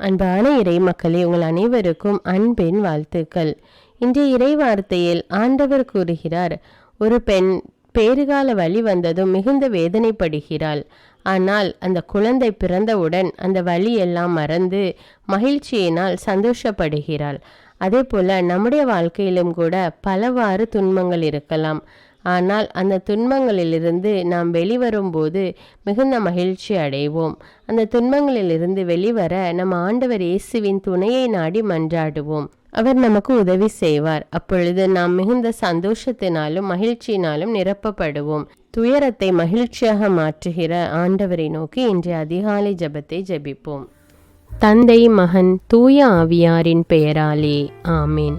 அன்பான இறை மக்களே உங்கள் அனைவருக்கும் அன்பின் வாழ்த்துக்கள். இன்றைய இறை வார்த்தையில் ஆண்டவர் கூறுகிறார் ஒரு பெண் பேறுகால வழி வந்ததும் மிகுந்த வேதனைப்படுகிறாள். ஆனால் அந்த குழந்தை பிறந்தவுடன் அந்த வழி எல்லாம் மறந்து மகிழ்ச்சியினால் சந்தோஷப்படுகிறாள். அதே போல நம்முடைய வாழ்க்கையிலும் கூட பலவாறு துன்பங்கள் இருக்கலாம். ஆனால் அந்த துன்பங்களிலிருந்து நாம் வெளிவரும்போது மிகுந்த மகிழ்ச்சி அடைவோம். அந்த துன்பங்களிலிருந்து வெளிவர நம் ஆண்டவர் இயேசுவின் துணையை நாடி மன்றாடுவோம். அவர் நமக்கு உதவி செய்வார். அப்பொழுது நாம் மிகுந்த சந்தோஷத்தினாலும் மகிழ்ச்சியினாலும் நிரப்பப்படுவோம். துயரத்தை மகிழ்ச்சியாக மாற்றுகிற ஆண்டவரை நோக்கி இன்றைய அதிகாலை ஜெபத்தை ஜெபிப்போம். தந்தை மகன் தூய ஆவியாரின் பெயராலே. ஆமீன்.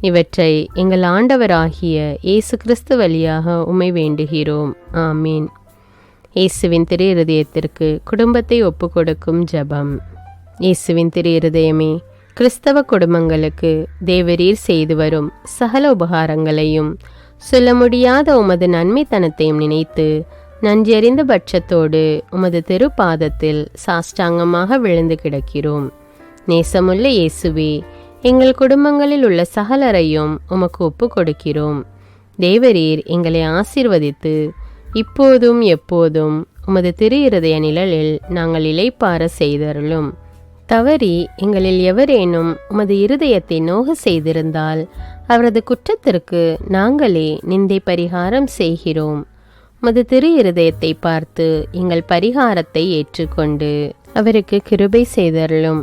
இவற்றை எங்கள் ஆண்டவராகிய இயேசு கிறிஸ்து வழியாக உமை வேண்டுகிறோம். ஆமீன். இயேசுவின் திரு இருதயத்திற்கு குடும்பத்தை ஒப்பு கொடுக்கும் ஜபம். இயேசுவின் திரு இருதயமே கிறிஸ்தவ குடும்பங்களுக்கு தேவரீர் செய்து வரும் சகல உபகாரங்களையும் சொல்ல முடியாத உமது நன்மைத்தனத்தையும் நினைத்து நன்றியறிந்த பட்சத்தோடு உமது திருப்பாதத்தில் சாஷ்டாங்கமாக விழுந்து கிடக்கிறோம். நேசமுள்ள இயேசுவே எங்கள் குடும்பங்களில் உள்ள சகலரையும் உமக்கு ஒப்பு கொடுக்கிறோம் தேவரீர் எங்களை ஆசீர்வதித்து இப்போதும் எப்போதும் உமது திரு இருதய நிழலில் நாங்கள் இலைப்பார செய்தருளும். தவறி எங்களில் எவரேனும் உமது இருதயத்தை நோக செய்திருந்தால் அவரது குற்றத்திற்கு நாங்களே நிந்தை பரிகாரம் செய்கிறோம். உமது திரு இருதயத்தை பார்த்து எங்கள் பரிகாரத்தை ஏற்றுக்கொண்டு அவருக்கு கிருபை செய்தருளும்.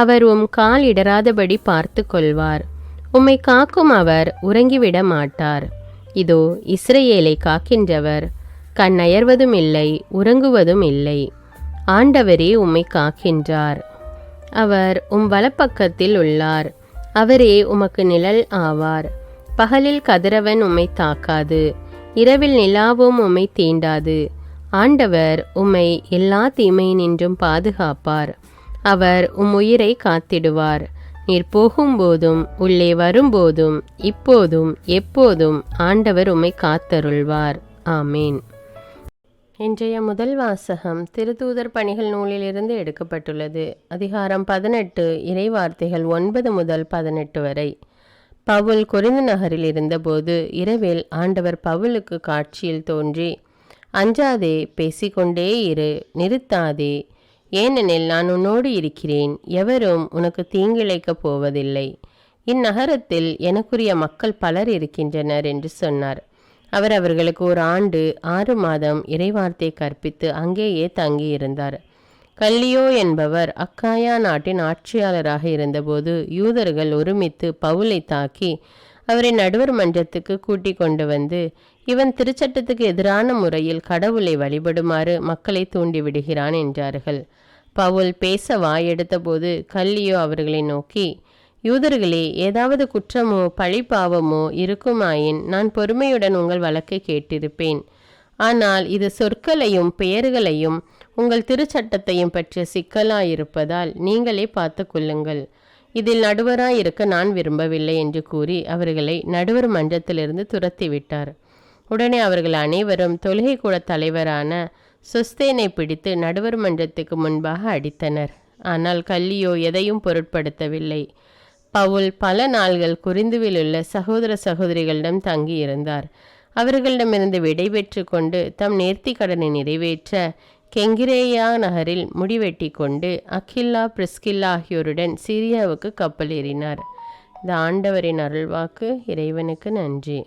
அவர் உம் கால் இடராதபடி பார்த்து கொள்வார். உம்மை காக்கும் அவர் உறங்கிவிட மாட்டார். இதோ இஸ்ரேலை காக்கின்றவர். கண்ணயர்வதும் இல்லை உறங்குவதும் இல்லை. ஆண்டவரே உம்மை காக்கின்றார். அவர் உம் வலப்பக்கத்தில் உள்ளார். அவரே உமக்கு நிழல் ஆவார். பகலில் கதிரவன் உம்மை தாக்காது. இரவில் நிலாவும் உம்மை தீண்டாது. ஆண்டவர் உம்மை எல்லா தீமையினின்றும் பாதுகாப்பார். அவர் உம் உயிரை காத்திடுவார். நீர் போகும்போதும் உள்ளே வரும்போதும் இப்போதும் எப்போதும் ஆண்டவர் உம்மை காத்தருள்வார். ஆமேன். இன்றைய முதல் வாசகம் திருத்தூதர் பணிகள் நூலிலிருந்து எடுக்கப்பட்டுள்ளது. அதிகாரம் பதினெட்டு இறைவார்த்தைகள் ஒன்பது முதல் பதினெட்டு வரை. பவுல் கொரிந்து நகரில் இருந்தபோது இரவில் ஆண்டவர் பவுலுக்கு காட்சியில் தோன்றி அஞ்சாதே பேசிக்கொண்டே இரு நிறுத்தாதே ஏனெனில் நான் உன்னோடு இருக்கிறேன் எவரும் உனக்கு தீங்கிழைக்கப் போவதில்லை. இந்நகரத்தில் எனக்குரிய மக்கள் பலர் இருக்கின்றனர் என்று சொன்னார். அவர் அவர்களுக்கு ஒரு ஆண்டு ஆறு மாதம் இறைவார்த்தை கற்பித்து அங்கேயே தங்கியிருந்தார். கல்லியோ என்பவர் அக்காயா நாட்டின் ஆட்சியாளராக இருந்தபோது யூதர்கள் ஒருமித்து பவுலை தாக்கி அவரை நடுவர் மன்றத்துக்கு கூட்டிக் கொண்டு வந்து இவன் திருச்சட்டத்துக்கு எதிரான முறையில் கடவுளை வழிபடுமாறு மக்களை தூண்டிவிடுகிறான் என்றார்கள். பவுல் பேச வாயெடுத்தபோது கல்லியோ அவர்களை நோக்கி யூதர்களே ஏதாவது குற்றமோ பழிப்பாவமோ இருக்குமாயின் நான் பொறுமையுடன் உங்கள் வழக்கை கேட்டிருப்பேன். ஆனால் இது சொற்களையும் பெயர்களையும் உங்கள் திருச்சட்டத்தையும் பற்றிய சிக்கலாயிருப்பதால் நீங்களே பார்த்து கொள்ளுங்கள். இதில் நடுவராய் இருக்க நான் விரும்பவில்லை என்று கூறி அவர்களை நடுவர் மன்றத்திலிருந்து துரத்திவிட்டார். உடனே அவர்கள் அனைவரும் தொழுகை கூட தலைவரான சொஸ்தேனை பிடித்து நடுவர் மன்றத்துக்கு முன்பாக அடித்தனர். ஆனால் கல்லியோ எதையும் பொருட்படுத்தவில்லை. பவுல் பல நாள்கள் குறிந்துவில் உள்ள சகோதர சகோதரிகளிடம் தங்கியிருந்தார். அவர்களிடமிருந்து விடைபெற்று கொண்டு தம் நேர்த்தி கடனை நிறைவேற்ற கெங்கிரேயா நகரில் முடிவெட்டி கொண்டு அக்கில்லா பிரிஸ்கில்லா ஆகியோருடன் சிரியாவுக்கு கப்பல் ஏறினார். இந்த ஆண்டவரின் அருள்வாக்கு இறைவனுக்கு நன்றி.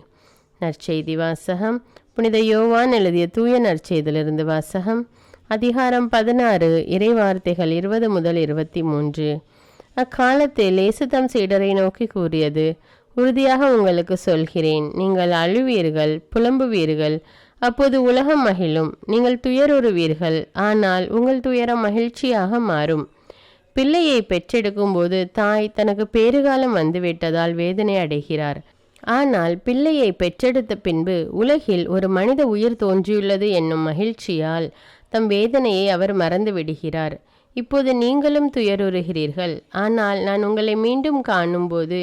நற்செய்தி வாசகம். புனித யோவான் எழுதிய தூய நற்செய்திலிருந்து வாசகம். அதிகாரம் பதினாறு இறைவார்த்தைகள் இருபது முதல் இருபத்தி மூன்று. அக்காலத்தில் இயேசு தம் சீடரை நோக்கி கூறியது உறுதியாக உங்களுக்கு சொல்கிறேன் நீங்கள் அழுவீர்கள் புலம்புவீர்கள் அப்போது உலகம் மகிழும். நீங்கள் துயருறுவீர்கள். ஆனால் உங்கள் துயரம் மகிழ்ச்சியாக மாறும். பிள்ளையை பெற்றெடுக்கும் போது தாய் தனக்கு பேறுகாலம் வந்துவிட்டதால் வேதனை அடைகிறார். ஆனால் பிள்ளையை பெற்றெடுத்த பின்பு உலகில் ஒரு மனித உயிர் தோன்றியுள்ளது என்னும் மகிழ்ச்சியால் தம் வேதனையை அவர் மறந்து விடுகிறார். இப்போது நீங்களும் துயருறுகிறீர்கள். ஆனால் நான் உங்களை மீண்டும் காணும்போது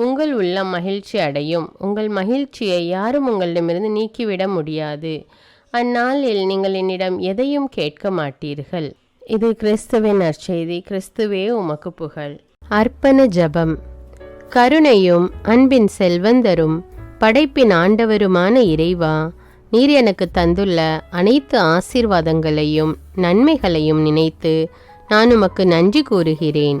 உங்கள் உள்ளம் மகிழ்ச்சி அடையும். உங்கள் மகிழ்ச்சியை யாரும் உங்களிடமிருந்து நீக்கிவிட முடியாது. அந்நாளில் நீங்கள் என்னிடம் எதையும் கேட்க மாட்டீர்கள். இது கிறிஸ்துவின் நற்செய்தி. கிறிஸ்துவே உமக்கு புகழ். அர்ப்பண ஜபம். கருணையும் அன்பின் செல்வந்தரும் படைப்பின் ஆண்டவருமான இறைவா நீர் எனக்கு தந்துள்ள அனைத்து ஆசீர்வாதங்களையும் நன்மைகளையும் நினைத்து நான் உமக்கு நன்றி கூறுகிறேன்.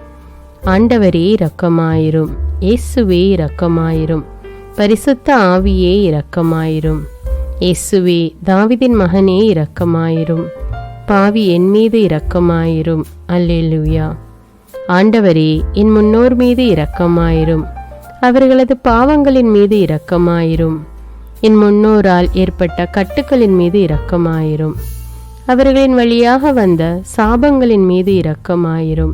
ஆண்டவரே இரக்கமாயிரும். இயேசுவே இரக்கமாயிரும். பரிசுத்த ஆவியே இரக்கமாயிரும். இயேசுவே தாவிதின் மகனே இரக்கமாயிரும். பாவி என் மீது இரக்கமாயிரும். அல்லேலுயா. ஆண்டவரே என் முன்னோர் மீது இரக்கமாயிரும். அவர்களது பாவங்களின் மீது இரக்கமாயிரும். என் முன்னோரால் ஏற்பட்ட கட்டுக்களின் மீது இரக்கமாயிரும். அவர்களின் வழியாக வந்த சாபங்களின் மீது இரக்கமாயிரும்.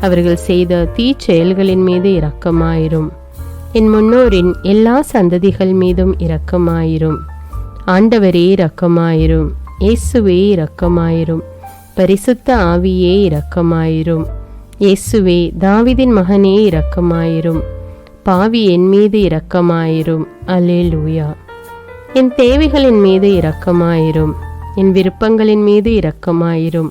அவர்கள் செய்த தீச்செயல்களின் மீது இரக்கமாயிரும். என் முன்னோரின் எல்லா சந்ததிகள் மீதும் இரக்கமாயிரும். ஆண்டவரே இரக்கமாயிரும். இயேசுவே இரக்கமாயிரும். பரிசுத்த ஆவியே இரக்கமாயிரும். இயேசுவே தாவிதின் மகனே இரக்கமாயிரும். பாவி என் மீது இரக்கமாயிரும். அல்லேலூயா. என் தேவைகளின் மீது இரக்கமாயிரும். என் விருப்பங்களின் மீது இரக்கமாயிரும்.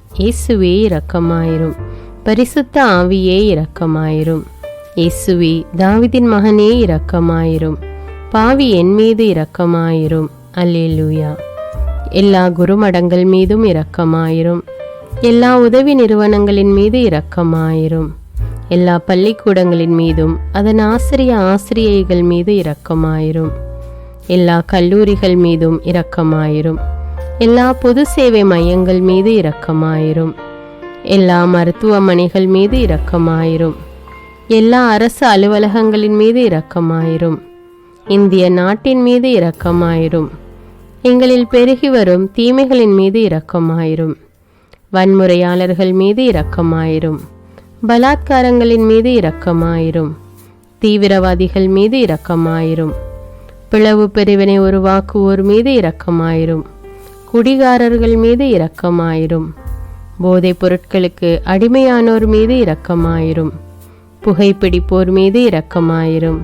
இயேசுவே இரக்கமாயிரும். பரிசுத்த ஆவியே இரக்கமாயிரும். இயேசுவே தாவிதின் மகனே இரக்கமாயிரும். பாவி என் மீது இரக்கமாயிரும். அல்லேலூயா. எல்லா குருமடங்கள் மீதும் இரக்கமாயிரும். எல்லா உதவி நிறுவனங்களின் மீது இரக்கமாயிரும். எல்லா பள்ளிக்கூடங்களின் மீதும் அதன் ஆசிரிய ஆசிரியைகள் மீது இரக்கமாயிரும். எல்லா கல்லூரிகள் மீதும் இரக்கமாயிரும். எல்லா பொது சேவை மையங்கள் மீது இரக்கமாயிரும். எல்லா மருத்துவமனைகள் மீது இரக்கமாயிரும். எல்லா அரசு அலுவலகங்களின் மீது இரக்கமாயிரும். இந்திய நாட்டின் மீது இரக்கமாயிரும். எங்களில் பெருகி வரும் தீமைகளின் மீது இரக்கமாயிரும். வன்முறையாளர்கள் மீது இரக்கமாயிரும். பலாத்காரங்களின் மீது இரக்கமாயிரும். தீவிரவாதிகள் மீது இரக்கமாயிரும். பிளவு பிரிவினை உருவாக்குவோர் மீது இரக்கமாயிரும். குடிகாரர்கள் மீது இரக்கமாயிரும். போதைப் பொருட்களுக்கு அடிமையானோர் மீது இரக்கமாயிரும். புகைப்பிடிப்போர் மீது இரக்கமாயிரும்.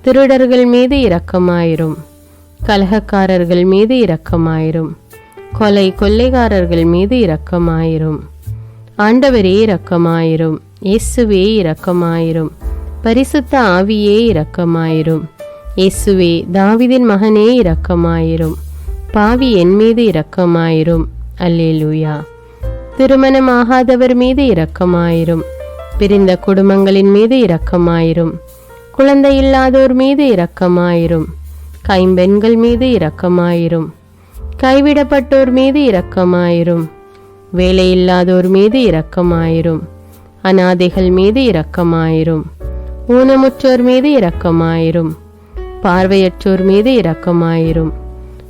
திருடர்கள் மீது இரக்கமாயிரும். கலகக்காரர்கள் மீது இரக்கமாயிரும். கொலை கொள்ளைக்காரர்கள் மீது இரக்கமாயிரும். ஆண்டவரே இரக்கமாயிரும். இயேசுவே இரக்கமாயிரும். பரிசுத்த ஆவியே இரக்கமாயிரும். இயேசுவே தாவிதின் மகனே இரக்கமாயிரும். பாவி என் மீது இரக்கமாயிரும் அல்லேலூயா திருமணமாகாதவர் மீது இரக்கமாயிரும் பிரிந்த குடும்பங்களின் மீது இரக்கமாயிரும் குழந்தை இல்லாதோர் மீது இரக்கமாயிரும் கைம்பெண்கள் மீது இரக்கமாயிரும் கைவிடப்பட்டோர் மீது இரக்கமாயிரும் வேலையில்லாதோர் மீது இரக்கமாயிரும் அனாதைகள் மீது இரக்கமாயிரும் ஊனமுற்றோர் மீது இரக்கமாயிரும் பார்வையற்றோர் மீது இரக்கமாயிரும்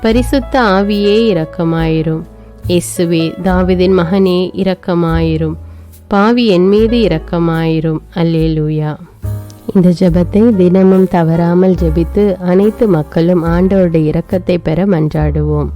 பரிசுத்த ஆவியே இரக்கமாயிரும். இயேசுவே தாவிதின் மகனே இரக்கமாயிரும். பாவி என் மீது இரக்கமாயிரும். அல்லேலூயா. இந்த ஜெபத்தை தினமும் தவறாமல் ஜெபித்து அனைத்து மக்களும் ஆண்டவருடைய இரக்கத்தை பெற மன்றாடுவோம்.